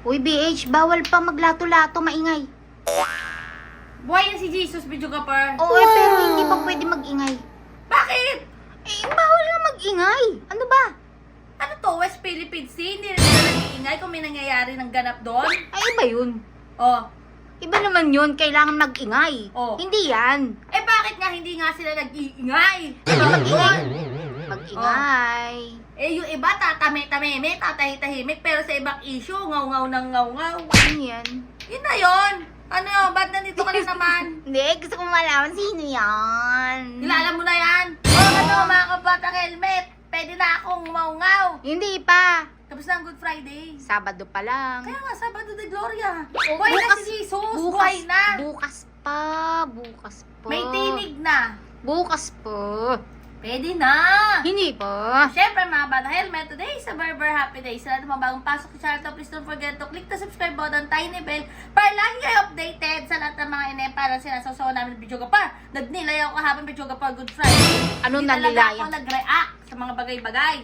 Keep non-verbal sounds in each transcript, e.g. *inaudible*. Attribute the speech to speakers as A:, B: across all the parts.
A: Uy, BH, bawal pa maglato-lato, maingay.
B: Buhay na si Jesus, video ka par.
A: Oo, eh, pero hindi pa pwede magingay.
B: Bakit?
A: Eh, bawal nga magingay. Ano ba?
B: Ano to, West Philippine Sea? Hindi na sila nag-iingay kung may nangyayari ng ganap doon?
A: Ay, iba yun.
B: Oh.
A: Iba naman yun, kailangan mag-ingay.
B: Oh.
A: Hindi yan.
B: Eh bakit nga hindi nga sila nag-iingay?
A: Iba mag-ingay. Mag-ingay.
B: Eh yung iba tatame-tameme, tatahitahimik, pero sa ibang issue, ngaw-ngaw ng ngaw-ngaw.
A: Ano yan?
B: Yun na yun. Ano, ba't nandito ka na naman? *laughs*
A: Hindi, gusto ko malaman sino yan.
B: Kilala mo na yan? Oh, ano, mga kabatang helmet. Pwede na akong ngaw-ngaw.
A: Hindi pa.
B: Tapos na ang Good Friday.
A: Sabado pa lang.
B: Kaya nga, Sabado de Gloria.
A: Oh,
B: Buhay na
A: bukas-
B: si Jesus.
A: Bukas,
B: Buhay na.
A: bukas pa. Bukas pa.
B: May tinig na.
A: Bukas pa.
B: Pwede na.
A: Hindi pa.
B: Siyempre mga bata helmet, today is a Berber Happy Day. Sa lahat ng mga bagong pasok sa channel to, please don't forget to click the subscribe button, tiny bell, para lagi kayo updated sa lahat ng mga ine para sinasasawa namin ng video ka pa. Nagnilay ako kahapon video ka pa Good Friday.
A: Ano
B: Hindi
A: nanilayan?
B: talaga ako nag-react sa mga bagay-bagay.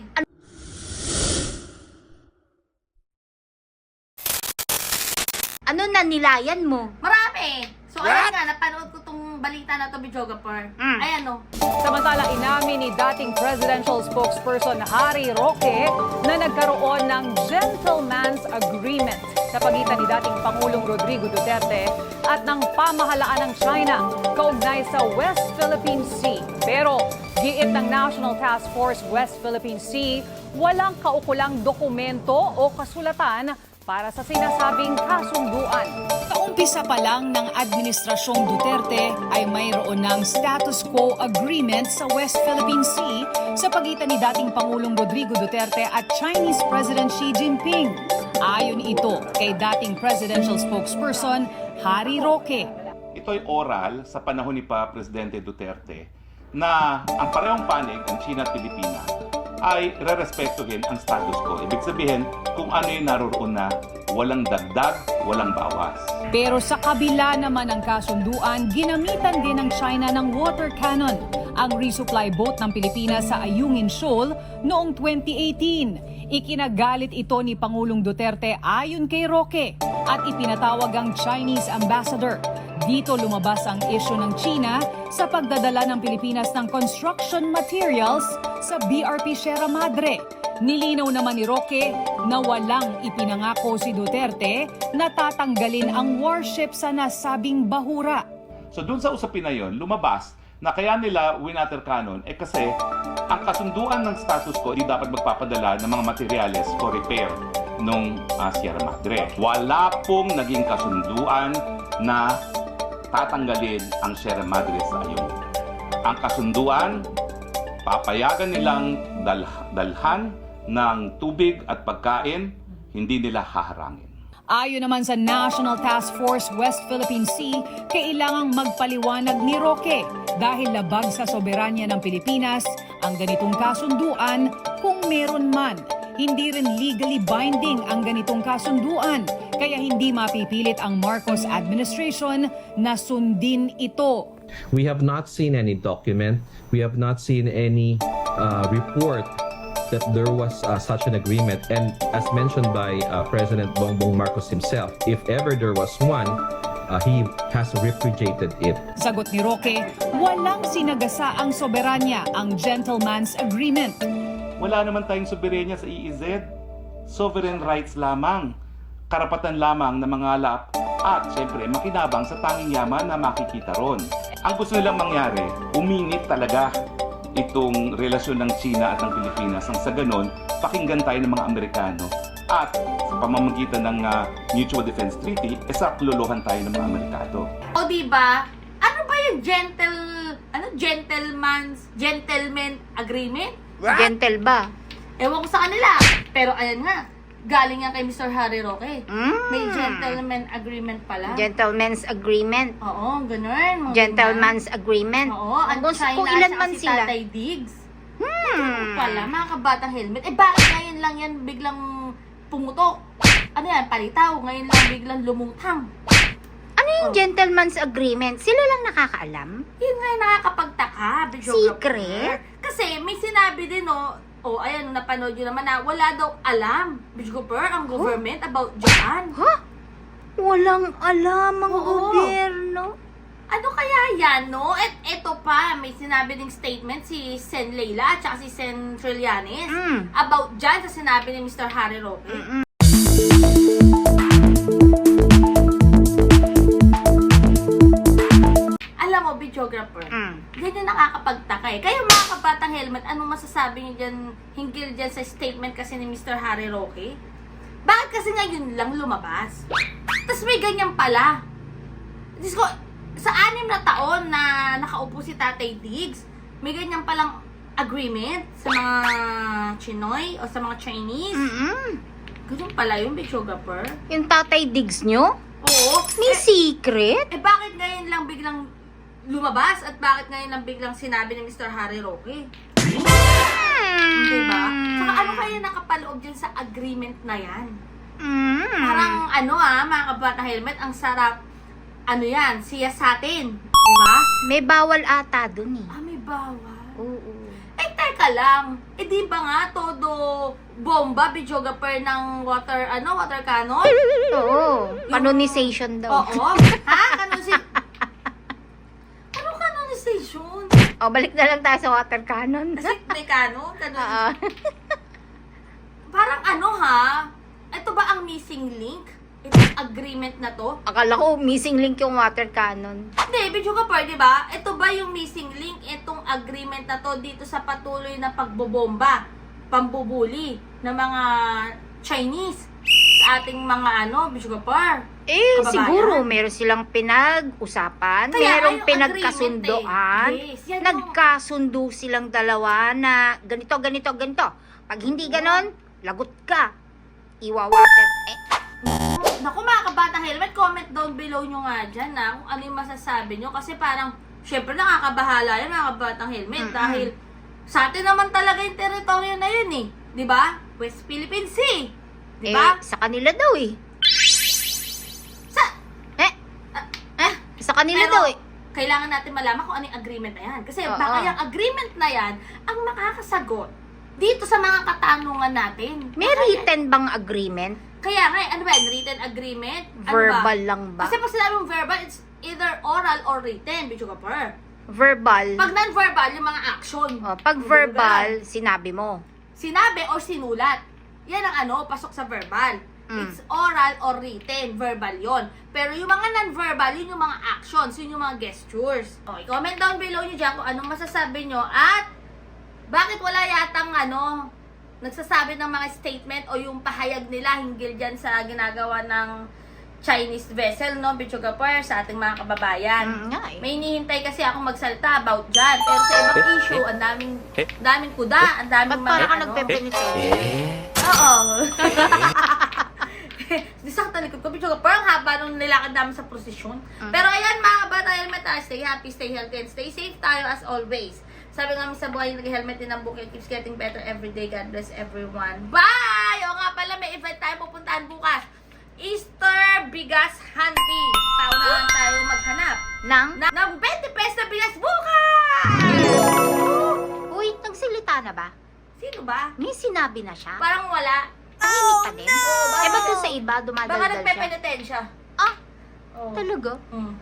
A: Ano nanilayan mo?
B: Marami! So ayun nga, napanood ko tong balita na to pa.
A: Mm.
B: Ayan no.
C: Samantala, inamin ni dating presidential spokesperson Harry Roque na nagkaroon ng gentleman's agreement sa pagitan ni dating Pangulong Rodrigo Duterte at ng pamahalaan ng China kaugnay sa West Philippine Sea. Pero giit ng National Task Force West Philippine Sea, walang kaukulang dokumento o kasulatan para sa sinasabing kasunduan. Kaumpisa pa lang ng Administrasyong Duterte ay mayroon ng status quo agreement sa West Philippine Sea sa pagitan ni dating Pangulong Rodrigo Duterte at Chinese President Xi Jinping. Ayon ito kay dating presidential spokesperson Harry Roque.
D: Ito'y oral sa panahon ni pa Presidente Duterte na ang parehong panig, ang China at Pilipinas, ay rerespetuhin ang status quo. Ibig sabihin, kung ano yung naroroon na walang dagdag, walang bawas.
C: Pero sa kabila naman ng kasunduan, ginamitan din ng China ng water cannon ang resupply boat ng Pilipinas sa Ayungin Shoal noong 2018. Ikinagalit ito ni Pangulong Duterte ayon kay Roque at ipinatawag ang Chinese ambassador. Dito lumabas ang isyu ng China sa pagdadala ng Pilipinas ng construction materials sa BRP Sierra Madre. Nilinaw naman ni Roque na walang ipinangako si Duterte na tatanggalin ang warship sa nasabing bahura.
D: So dun sa usapin na yon, lumabas na kaya nila winater cannon eh kasi ang kasunduan ng status quo di dapat magpapadala ng mga materyales for repair nung ah, Sierra Madre. Wala pong naging kasunduan na tatanggalin ang Sierra Madre sa ayun. Ang kasunduan, papayagan nilang dal- dalhan ng tubig at pagkain, hindi nila haharangin.
C: Ayon naman sa National Task Force West Philippine Sea, kailangang magpaliwanag ni Roque dahil labag sa soberanya ng Pilipinas ang ganitong kasunduan kung meron man. Hindi rin legally binding ang ganitong kasunduan, kaya hindi mapipilit ang Marcos administration na sundin ito.
E: We have not seen any document. We have not seen any uh, report that there was uh, such an agreement. And as mentioned by uh, President Bongbong Marcos himself, if ever there was one, uh, he has refrigerated it.
C: Sagot ni Roque, walang sinagasa ang soberanya ang gentleman's agreement.
D: Wala naman tayong soberenya sa EEZ. Sovereign rights lamang. Karapatan lamang ng mga alap at syempre makinabang sa tanging yaman na makikita ron. Ang gusto nilang mangyari, uminit talaga itong relasyon ng China at ng Pilipinas nang sa ganon, pakinggan tayo ng mga Amerikano at sa pamamagitan ng ah, Mutual Defense Treaty, esakluluhan tayo ng mga Amerikano.
B: O di ba? Ano ba yung gentle ano gentleman's gentleman agreement?
A: Gentle ba?
B: Ewan ko sa kanila. Pero ayan nga, galing yan kay Mr. Harry Roque.
A: Mm.
B: May gentleman agreement pala.
A: Gentleman's agreement.
B: Oo, ganun.
A: Gentleman's agreement.
B: Oo, ang
A: Kung,
B: China
A: kung ilan
B: at
A: man
B: si
A: sila.
B: Tatay Diggs.
A: Hmm.
B: Pala, mga kabatang helmet. Eh, bakit ngayon lang yan biglang pumutok? Ano yan, palitaw. Ngayon lang biglang lumutang.
A: Ano yung gentleman's agreement? Sila lang nakakaalam?
B: Yun nga yung nakakapagtaka, videographer.
A: Secret?
B: Kasi may sinabi din, oh, oh, ayan, napanood yun naman na wala daw alam, Bishgopper, ang government about dyan.
A: Ha? Walang alam ang
B: Oo.
A: gobyerno.
B: Ano kaya yan, no? At eto pa, may sinabi ding statement si Sen Leila at si Sen Trillanes
A: Mm.
B: about dyan sa sinabi ni Mr. Harry Roque. Alam mo, videographer,
A: Mm.
B: yan yung nakakapagtaka eh. Kaya mga kabatang helmet, anong masasabi niyo dyan hinggil dyan sa statement kasi ni Mr. Harry Roque? Bakit kasi ngayon lang lumabas? Tapos may ganyan pala. Diyos ko, sa anim na taon na nakaupo si Tatay Diggs, may ganyan palang agreement sa mga Chinoy o sa mga Chinese.
A: Mm-mm.
B: Ganyan pala yung videographer.
A: Yung tatay digs nyo?
B: Oo.
A: May secret?
B: Eh bakit ngayon lang biglang lumabas at bakit ngayon lang biglang sinabi ni Mr. Harry Roque?
A: Mm.
B: Diba? Saka ano kaya nakapaloob dyan sa agreement na yan?
A: Mm.
B: Parang ano ah, mga kabata helmet, ang sarap, ano yan, siya sa atin. Diba?
A: May bawal ata dun eh.
B: Ah, may bawal.
A: Oo.
B: Eh, teka lang. Eh, di ba nga, todo bomba, videographer ng water, ano, water cannon?
A: Oo. Canonization daw.
B: Oo. *laughs* ha? Canonization? ano canonization?
A: O, balik na lang tayo sa water cannon.
B: Kasi may canon? Canon.
A: Oo. *laughs*
B: Parang ano ha? Ito ba ang missing link? Itong agreement na to?
A: Akala ko missing link yung water cannon.
B: Hindi, video ka pa, di ba? Ito ba yung missing link? Itong agreement na to dito sa patuloy na pagbobomba, pambubuli ng mga Chinese ating mga ano, ka pa.
A: Eh,
B: Kababayan.
A: siguro meron silang pinag-usapan,
B: Kaya
A: merong
B: nga yung
A: pinagkasundoan.
B: eh. Yes, yan
A: Nagkasundo silang dalawa na ganito, ganito, ganito. Pag hindi ganon, lagot ka. Iwa-water. Eh,
B: Naku mga kabatang helmet, comment down below nyo nga dyan na kung ano yung masasabi nyo. Kasi parang, syempre nakakabahala yan mga kabatang helmet.
A: Mm-mm.
B: Dahil sa atin naman talaga yung teritoryo na yun eh. Di ba? West Philippine Sea. Di
A: eh, sa kanila daw eh.
B: Sa,
A: Eh, eh, sa kanila
B: Pero,
A: daw eh.
B: kailangan natin malaman kung ano yung agreement na yan. Kasi
A: Oo.
B: baka yung agreement na yan ang makakasagot dito sa mga katanungan natin.
A: May
B: Baka yan-
A: written bang agreement?
B: Kaya nga, eh, ano ba yan? Written agreement? Ano
A: Verbal
B: ba?
A: lang ba?
B: Kasi pag sinabi mong verbal, it's either oral or written, bitch ka per.
A: Verbal.
B: Pag non-verbal, yung mga action.
A: Oh, pag verbal, sinabi mo.
B: Sinabi or sinulat. Yan ang ano, pasok sa verbal.
A: Mm.
B: It's oral or written. Verbal yon. Pero yung mga non-verbal, yun yung mga actions, yun yung mga gestures. O, i-comment down below nyo dyan kung anong masasabi nyo at bakit wala yatang ano, nagsasabi ng mga statement o yung pahayag nila hinggil dyan sa ginagawa ng Chinese vessel, no, Bichugapur, sa ating mga kababayan.
A: Mm, nga eh.
B: May hinihintay kasi akong magsalta about dyan. Pero sa ibang issue, ang daming, daming kuda, ang daming
A: Ba't
B: mga
A: parang ka
B: ano. Oo. *laughs* Disakta likod ko. Bicho parang haba nung nilakad namin sa prosesyon.
A: Mm.
B: Pero ayan mga kabata helmet, ah, stay happy, stay healthy, and stay safe tayo as always. Sabi nga sa buhay, nag-helmet din ang bukid. Keeps getting better every day. God bless everyone. Bye! O nga pala, may event tayo pupuntahan bukas. Easter Bigas Hunting. Paunahan tayo maghanap
A: Nang?
B: na, ng 20 pesos na bigas bukas!
A: Uy, nagsilita na ba?
B: Sino ba?
A: May sinabi na siya?
B: Parang wala.
A: Tahimik pa din?
B: Oo,
A: eh, ba't
B: baka-
A: doon sa iba
B: Baka
A: dumadaldal siya?
B: nagpepenitensya.
A: Ah,
B: Oh.
A: talaga?
B: Mm.